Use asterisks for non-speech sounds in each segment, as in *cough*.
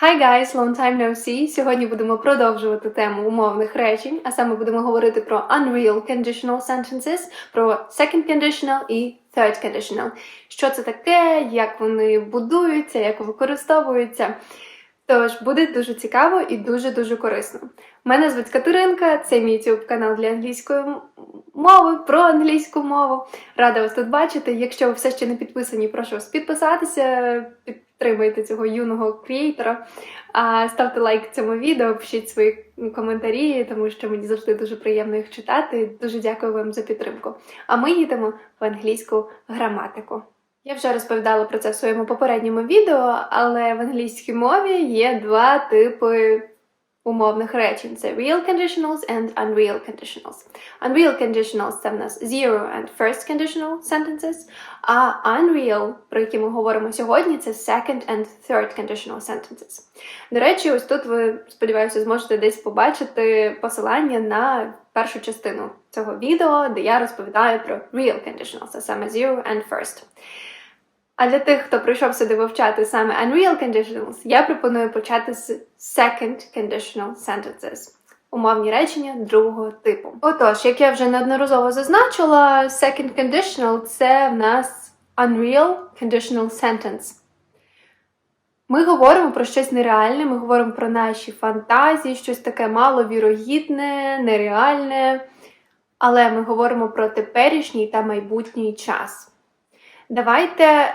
Hi guys, long time no see! Сьогодні будемо продовжувати тему умовних речень, а саме будемо говорити про unreal conditional sentences, про second conditional і third conditional. Що це таке, як вони будуються, як використовуються. Тож буде дуже цікаво і дуже-дуже корисно. Мене звуть Катеринка, це мій YouTube канал для англійської мови про англійську мову. Рада вас тут бачити. Якщо ви все ще не підписані, прошу вас підписатися, підтримайте цього юного креатора. Ставте лайк цьому відео, пишіть свої коментарі, тому що мені завжди дуже приємно їх читати. Дуже дякую вам за підтримку. А ми їдемо в англійську граматику. Я вже розповідала про це в своєму попередньому відео, але в англійській мові є два типи умовних речень: це real conditionals and unreal conditionals. Unreal conditionals – це в нас zero and first conditional sentences, а unreal, про які ми говоримо сьогодні, це second and third conditional sentences. До речі, ось тут ви, сподіваюся, зможете десь побачити посилання на першу частину цього відео, де я розповідаю про real conditionals, а саме zero and first. А для тих, хто прийшов сюди вивчати саме unreal conditionals, я пропоную почати з second conditional sentences. Умовні речення другого типу. Отож, як я вже неодноразово зазначила, second conditional це в нас unreal conditional sentence. Ми говоримо про щось нереальне, ми говоримо про наші фантазії, щось таке маловірогідне, нереальне, але ми говоримо про теперішній та майбутній час. Давайте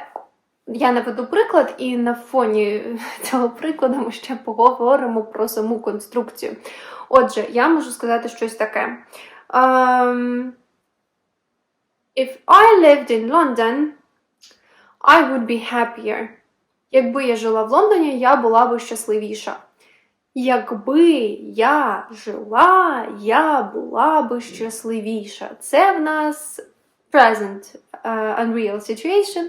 я наведу приклад, і на фоні *laughs* цього прикладу ми ще поговоримо про саму конструкцію. Отже, я можу сказати щось таке. Um, if I lived in London, I would be happier. Якби я жила в Лондоні, я була би щасливіша. Якби я жила, я була би щасливіша. Це в нас present uh, unreal situation.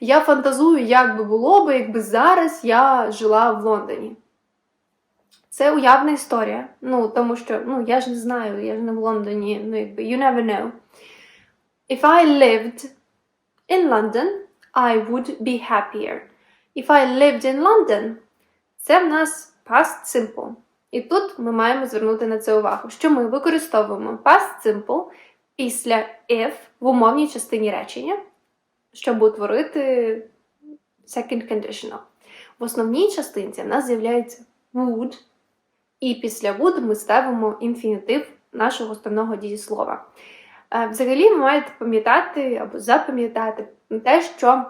Я фантазую, як би було би, якби зараз я жила в Лондоні. Це уявна історія. Ну, тому що ну, я ж не знаю, я ж не в Лондоні, ну якби you never know. If I lived in London, I would be happier. If I lived in London, це в нас past simple. І тут ми маємо звернути на це увагу, що ми використовуємо past simple після if в умовній частині речення, щоб утворити second conditional. В основній частинці в нас з'являється would, і після would ми ставимо інфінітив нашого основного дієслова. Е, Взагалі, ви маєте пам'ятати або запам'ятати те, що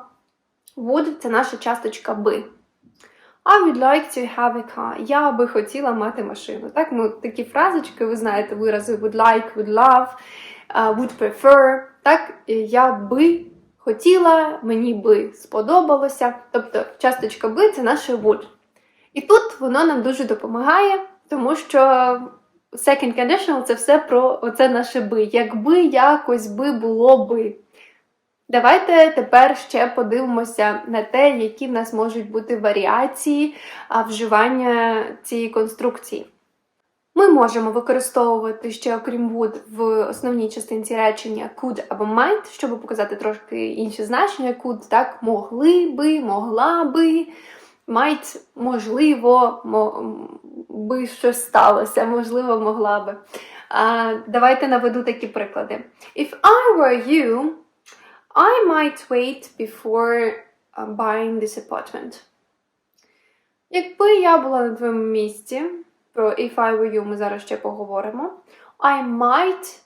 would – це наша часточка би. I would like to have a car. Я би хотіла мати машину. Так, ну такі фразочки, ви знаєте, вирази would like, would love, uh, would prefer. Так, я би хотіла, мені би сподобалося. Тобто, часточка би це наше would. І тут воно нам дуже допомагає, тому що second conditional це все про оце наше би. Якби якось би було би. Давайте тепер ще подивимося на те, які в нас можуть бути варіації вживання цієї конструкції. Ми можемо використовувати ще, окрім would, в основній частинці речення could або might, щоб показати трошки інші значення. Could, так, могли би, могла би, might, можливо, мо, би щось сталося, можливо, могла би. А, давайте наведу такі приклади. If I were you, I might wait before buying this apartment. Якби я була на твоєму місці, про if I were you ми зараз ще поговоримо. I might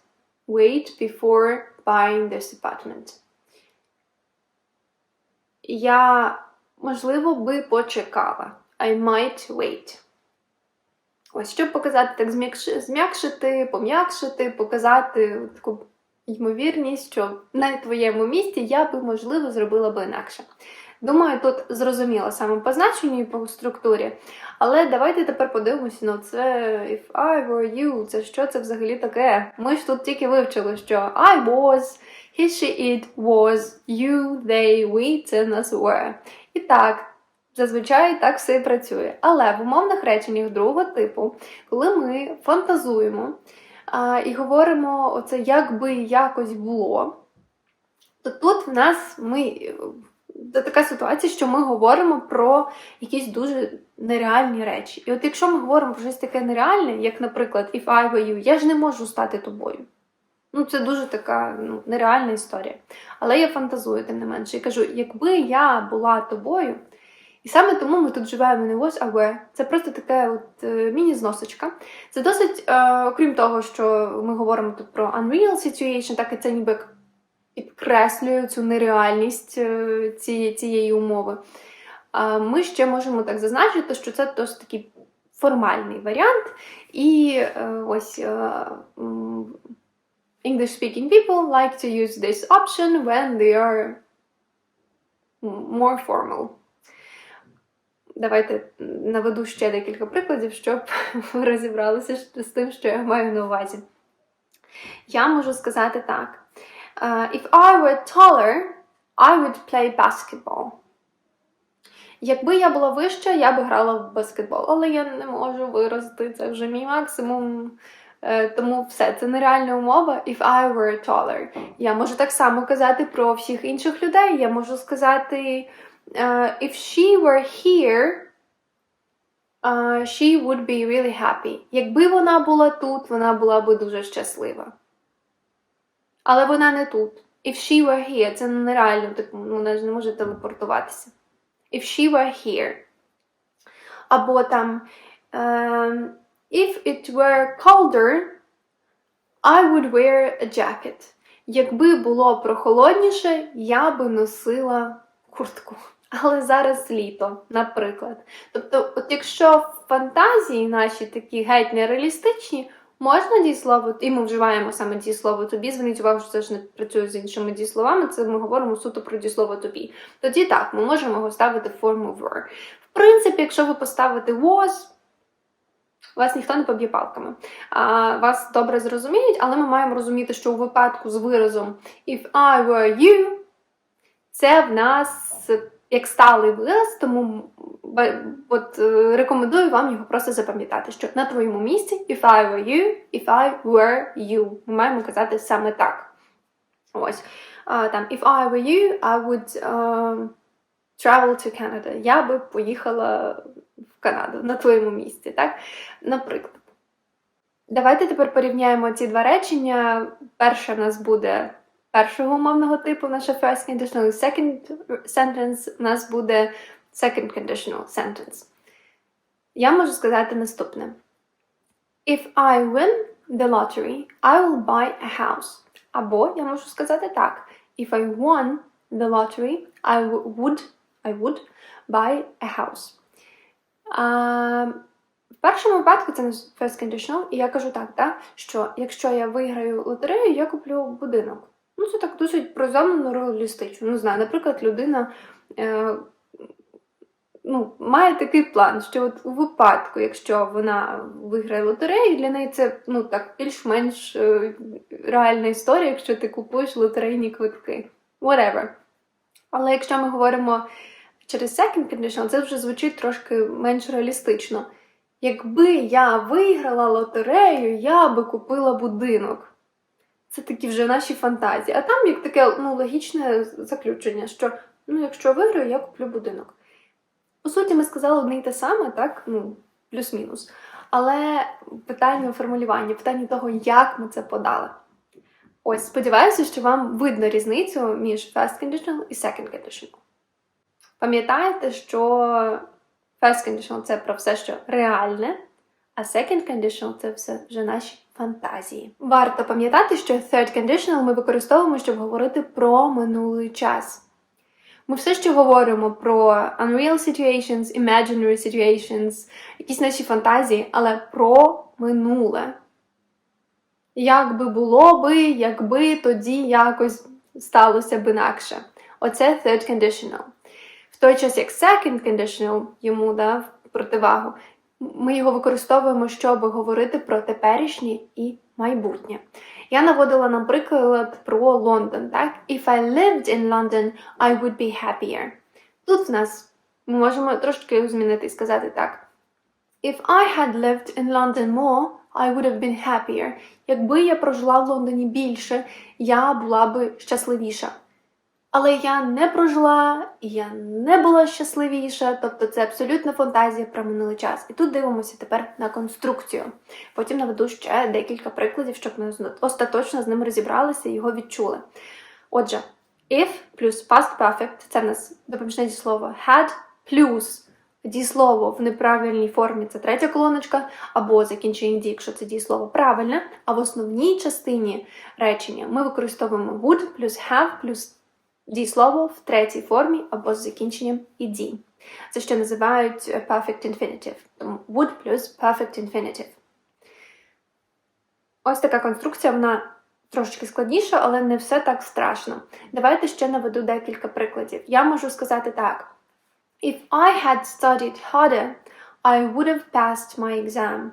wait before buying this apartment. Я, можливо, би почекала. I might wait. Ось, щоб показати так зм'якшити, пом'якшити, показати таку ймовірність, що на твоєму місці я би, можливо, зробила би інакше. Думаю, тут зрозуміло саме по значенню і по структурі. Але давайте тепер подивимося на це if I were you, це що це взагалі таке? Ми ж тут тільки вивчили, що I was, he, she, it, was, you, they, we це нас were. І так, зазвичай так все і працює. Але в умовних реченнях другого типу, коли ми фантазуємо а, і говоримо оце як би якось було, то тут в нас ми. Така ситуація, що ми говоримо про якісь дуже нереальні речі. І от якщо ми говоримо про щось таке нереальне, як, наприклад, if I were you, я ж не можу стати тобою. Ну, це дуже така ну, нереальна історія. Але я фантазую, тим не менше, і кажу, якби я була тобою, і саме тому ми тут живемо не ось, а were. Це просто така от е, міні-зносочка. Це досить, е, окрім того, що ми говоримо тут про unreal situation, так і це ніби як підкреслює цю нереальність е, цієї, цієї умови. Ми ще можемо так зазначити, що це досить такий формальний варіант. І е, ось е, English-speaking people like to use this option when they are more formal. Давайте наведу ще декілька прикладів, щоб *laughs* ви розібралися з тим, що я маю на увазі. Я можу сказати так. Uh, if I were taller, I would play basketball. Якби я була вища, я би грала в баскетбол, але я не можу вирости, це вже мій максимум. Е, Тому все, це нереальна умова. If I were taller. Я можу так само казати про всіх інших людей. Я можу сказати е, if she were here, е, she would be really happy. Якби вона була тут, вона була би дуже щаслива. Але вона не тут. If she were here, це нереально, типу, вона ж не може телепортуватися. If she were here. Або там ем, If it were colder, I would wear a jacket. Якби було прохолодніше, я би носила куртку. Але зараз літо, наприклад. Тобто, от якщо фантазії наші такі геть нереалістичні, можна дієслово, і ми вживаємо саме дієслово тобі. Зверніть увагу, що це ж не працює з іншими дієсловами, це ми говоримо суто про дієслово тобі. Тоді так, ми можемо його ставити в форму were. В принципі, якщо ви поставите was, вас ніхто не поб'є палками. А, Вас добре зрозуміють, але ми маємо розуміти, що у випадку з виразом if I were you, це в нас як сталий вираз, тому от, е, рекомендую вам його просто запам'ятати, що на твоєму місці if I were you, if I were you. Ми маємо казати саме так. Ось. Там, if I were you, I would um, travel to Canada. Я би поїхала в Канаду на твоєму місці, так? Наприклад. Давайте тепер порівняємо ці два речення. Перше в нас буде першого умовного типу, наша first conditional, second sentence у нас буде second conditional sentence. Я можу сказати наступне. If I win the lottery, I will buy a house. Або я можу сказати так. If I won the lottery, I would, I would buy a house. А, в першому випадку це не first conditional, і я кажу так, так, що якщо я виграю лотерею, я куплю будинок. Ну, це так досить приземлено реалістично. Не знаю, наприклад, людина е, ну, має такий план, що от у випадку, якщо вона виграє лотерею, для неї це ну, так більш-менш е, реальна історія, якщо ти купуєш лотерейні квитки. Whatever. Але якщо ми говоримо через second conditional, це вже звучить трошки менш реалістично. Якби я виграла лотерею, я би купила будинок. Це такі вже наші фантазії. А там як таке ну, логічне заключення, що ну, якщо виграю, я куплю будинок. По суті, ми сказали одне й те саме, так? Ну, плюс-мінус. Але питання формулювання, питання того, як ми це подали. Ось, сподіваюся, що вам видно різницю між first conditional і second conditional. Пам'ятаєте, що first conditional це про все, що реальне, а second conditional це все вже наші фантазії. Варто пам'ятати, що third conditional ми використовуємо, щоб говорити про минулий час. Ми все ще говоримо про unreal situations, imaginary situations, якісь наші фантазії, але про минуле. Як би було би, якби тоді якось сталося б інакше. Оце third conditional. В той час, як second conditional йому дав противагу, ми його використовуємо, щоб говорити про теперішнє і майбутнє. Я наводила наприклад, про Лондон, так? If I lived in London, I would be happier. Тут в нас ми можемо трошки змінити і сказати так. If I had lived in London more, I would have been happier. Якби я прожила в Лондоні більше, я була би щасливіша. Але я не прожила, я не була щасливіша, тобто це абсолютна фантазія про минулий час. І тут дивимося тепер на конструкцію. Потім наведу ще декілька прикладів, щоб ми остаточно з ним розібралися і його відчули. Отже, if плюс past perfect це в нас допоміжне дієслово had плюс дієслово в неправильній формі це третя колоночка, або закінчення дій, якщо це дієслово правильне. А в основній частині речення ми використовуємо would плюс have плюс дієслово в третій формі або з закінченням «ed». Це що називають е, perfect infinitive. Would плюс perfect infinitive. Ось така конструкція, вона трошечки складніша, але не все так страшно. Давайте ще наведу декілька прикладів. Я можу сказати так: If I had studied harder, I would have passed my exam.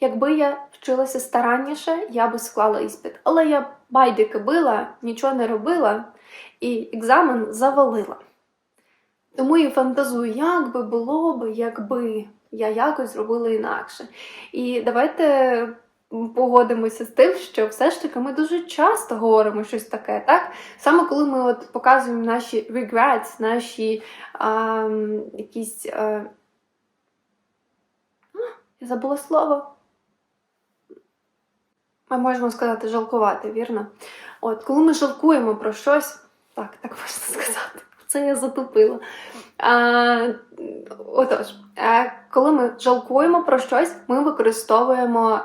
Якби я вчилася старанніше, я би склала іспит. Але я байдики била, нічого не робила і екзамен завалила. Тому і фантазую, як би було би, якби я якось зробила інакше. І давайте погодимося з тим, що все ж таки ми дуже часто говоримо щось таке, так? Саме коли ми от показуємо наші regrets, наші а, якісь. А, я забула слово. Ми можемо сказати жалкувати, вірно? От, коли ми жалкуємо про щось, так, так можна сказати. Це я затупила. А, отож, коли ми жалкуємо про щось, ми використовуємо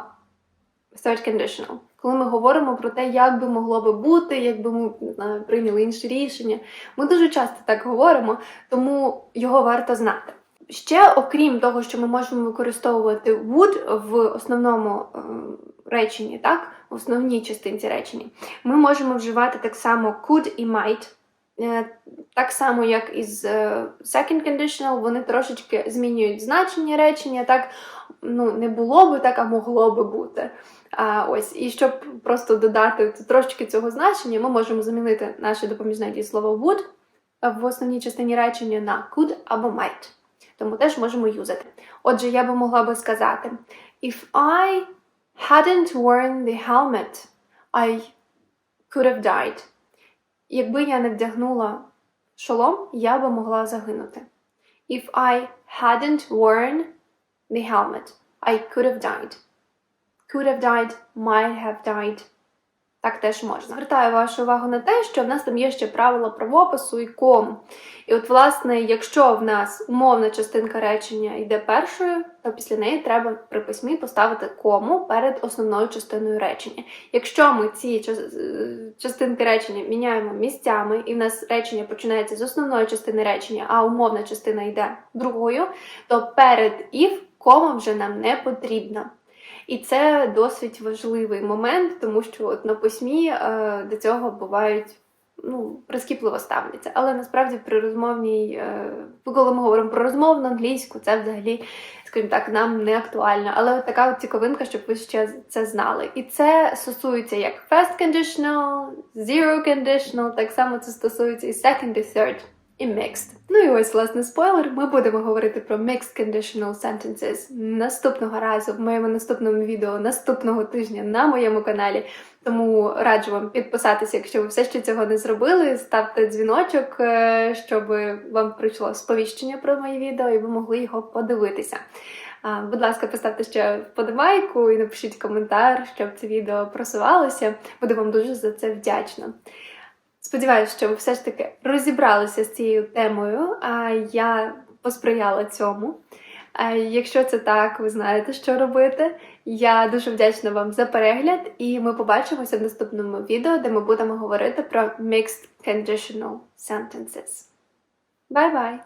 third conditional. Коли ми говоримо про те, як би могло би бути, якби ми знаю, прийняли інше рішення. Ми дуже часто так говоримо, тому його варто знати. Ще, окрім того, що ми можемо використовувати would в основному е, реченні, так, основній частинці речення, ми можемо вживати так само could і might. Е, Так само, як і з е, second conditional, вони трошечки змінюють значення речення, так ну, не було би так, а могло би бути. А, ось, І щоб просто додати трошечки цього значення, ми можемо замінити наше допоміжне дієслово would в основній частині речення на could або might. Тому теж можемо юзати. Отже, я би могла би сказати: If I hadn't worn the helmet, I could have died. Якби я не вдягнула шолом, я би могла загинути. If I hadn't worn the helmet, I could have died. Could have died, might have died. Так теж можна. Звертаю вашу увагу на те, що в нас там є ще правила правопису і кому. І от, власне, якщо в нас умовна частинка речення йде першою, то після неї треба при письмі поставити кому перед основною частиною речення. Якщо ми ці частинки речення міняємо місцями, і в нас речення починається з основної частини речення, а умовна частина йде другою, то перед if кома вже нам не потрібна. І це досить важливий момент, тому що от на письмі е, до цього бувають ну, прискіпливо ставляться. Але насправді при розмовній, е, коли ми говоримо про розмовну англійську, це взагалі, скажімо так, нам не актуально. Але от така от цікавинка, щоб ви ще це знали. І це стосується як first conditional, zero conditional, так само це стосується і second, і third. І mixed. Ну і ось, власне, спойлер. Ми будемо говорити про mixed conditional sentences наступного разу в моєму наступному відео наступного тижня на моєму каналі. Тому раджу вам підписатися, якщо ви все ще цього не зробили. Ставте дзвіночок, е, щоб вам прийшло сповіщення про моє відео, і ви могли його подивитися. Будь ласка, поставте ще вподобайку і напишіть коментар, щоб це відео просувалося. Буду вам дуже за це вдячна. Сподіваюся, що ви все ж таки розібралися з цією темою, а я посприяла цьому. Якщо це так, ви знаєте, що робити. Я дуже вдячна вам за перегляд, і ми побачимося в наступному відео, де ми будемо говорити про mixed conditional sentences. Bye-bye!